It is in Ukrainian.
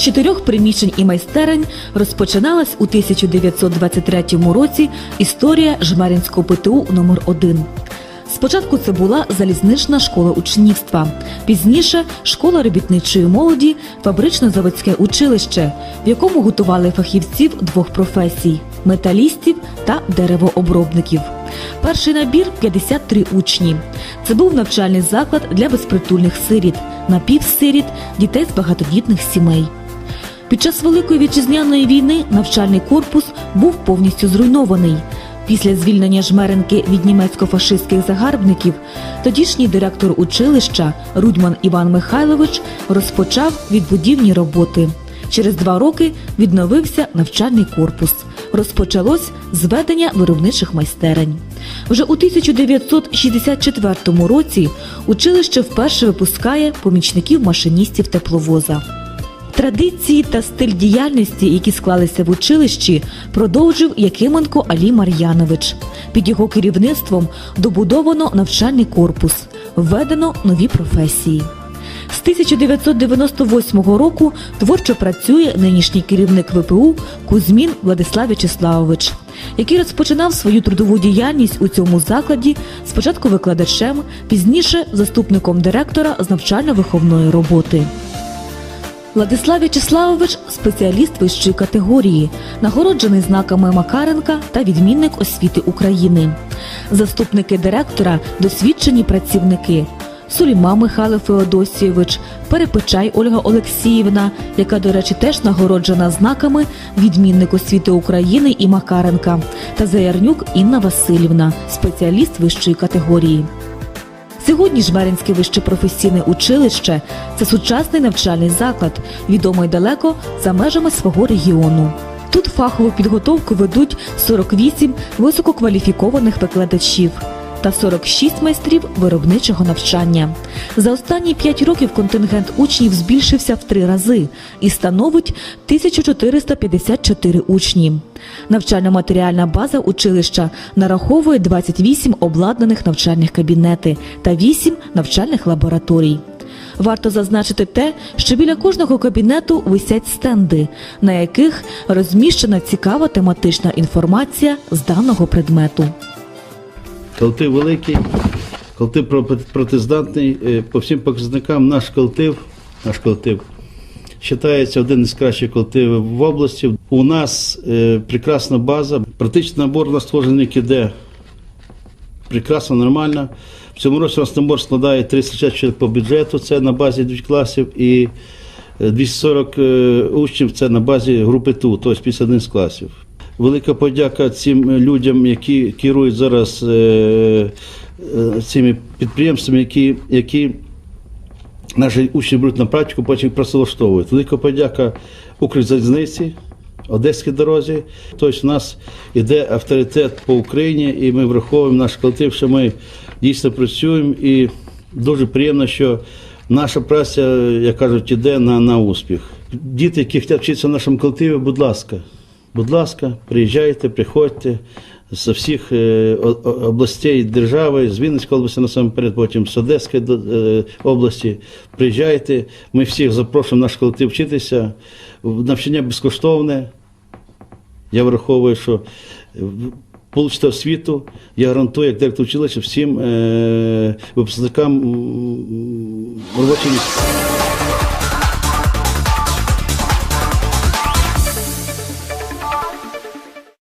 чотирьох приміщень і майстерень розпочиналась у 1923 році історія Жмеринського ПТУ номер 1 Спочатку це була залізнична школа учнівства, пізніше школа робітничої молоді, фабрично-заводське училище, в якому готували фахівців двох професій металістів та деревообробників. Перший набір 53 учні. Це був навчальний заклад для безпритульних сиріт, напівсиріт, дітей з багатодітних сімей. Під час Великої вітчизняної війни навчальний корпус був повністю зруйнований. Після звільнення жмеренки від німецько-фашистських загарбників тодішній директор училища Рудьман Іван Михайлович розпочав відбудівні роботи. Через два роки відновився навчальний корпус. Розпочалось зведення виробничих майстерень. Вже у 1964 році училище вперше випускає помічників машиністів тепловоза. Традиції та стиль діяльності, які склалися в училищі, продовжив Якименко Алі Мар'янович. Під його керівництвом добудовано навчальний корпус, введено нові професії. З 1998 року творчо працює нинішній керівник ВПУ Кузьмін Владислав Вячеславович, який розпочинав свою трудову діяльність у цьому закладі спочатку викладачем, пізніше заступником директора з навчально-виховної роботи. Владислав Вячеславович спеціаліст вищої категорії, нагороджений знаками Макаренка та відмінник освіти України. Заступники директора досвідчені працівники. Суліма Михайло Феодосійович, Перепечай Ольга Олексіївна, яка, до речі, теж нагороджена знаками відмінник освіти України і Макаренка, та Заярнюк Інна Васильівна, спеціаліст вищої категорії. Сьогодні Жмеринське вище професійне училище це сучасний навчальний заклад, відомий далеко за межами свого регіону. Тут фахову підготовку ведуть 48 висококваліфікованих викладачів та 46 майстрів виробничого навчання. За останні 5 років контингент учнів збільшився в три рази і становить 1454 учні. Навчально-матеріальна база училища нараховує 28 обладнаних навчальних кабінети та 8 навчальних лабораторій. Варто зазначити те, що біля кожного кабінету висять стенди, на яких розміщена цікава тематична інформація з даного предмету. Колектив великий, колектив про- протиздатний. Е, По всім показникам наш колектив, наш колектив вважається один із кращих колективів в області. У нас е, прекрасна база. Практичний набор у нас створений іде прекрасно, нормально. В цьому році у нас набор складає 360 чоловік по бюджету, це на базі двох класів, і е, 240 е, учнів це на базі групи ТУ, тобто 51 з класів. Велика подяка цим людям, які керують зараз е, е, цими підприємствами, які, які наші учні беруть на практику, потім працевлаштовують. Велика подяка Укрзалізниці, Одеській дорозі. Тобто у нас йде авторитет по Україні, і ми враховуємо наш колектив, що ми дійсно працюємо. І дуже приємно, що наша праця, як кажуть, йде на, на успіх. Діти, які хочуть вчитися в нашому колективі, будь ласка, будь ласка, приїжджайте, приходьте. З всіх е, областей держави, з Вінницької області насамперед, потім з Одеської е, області. Приїжджайте. Ми всіх запрошуємо наш колектив вчитися. Навчання безкоштовне. Я враховую, що получите освіту, я гарантую, як директор училища всім е, випускникам м, робочі місця.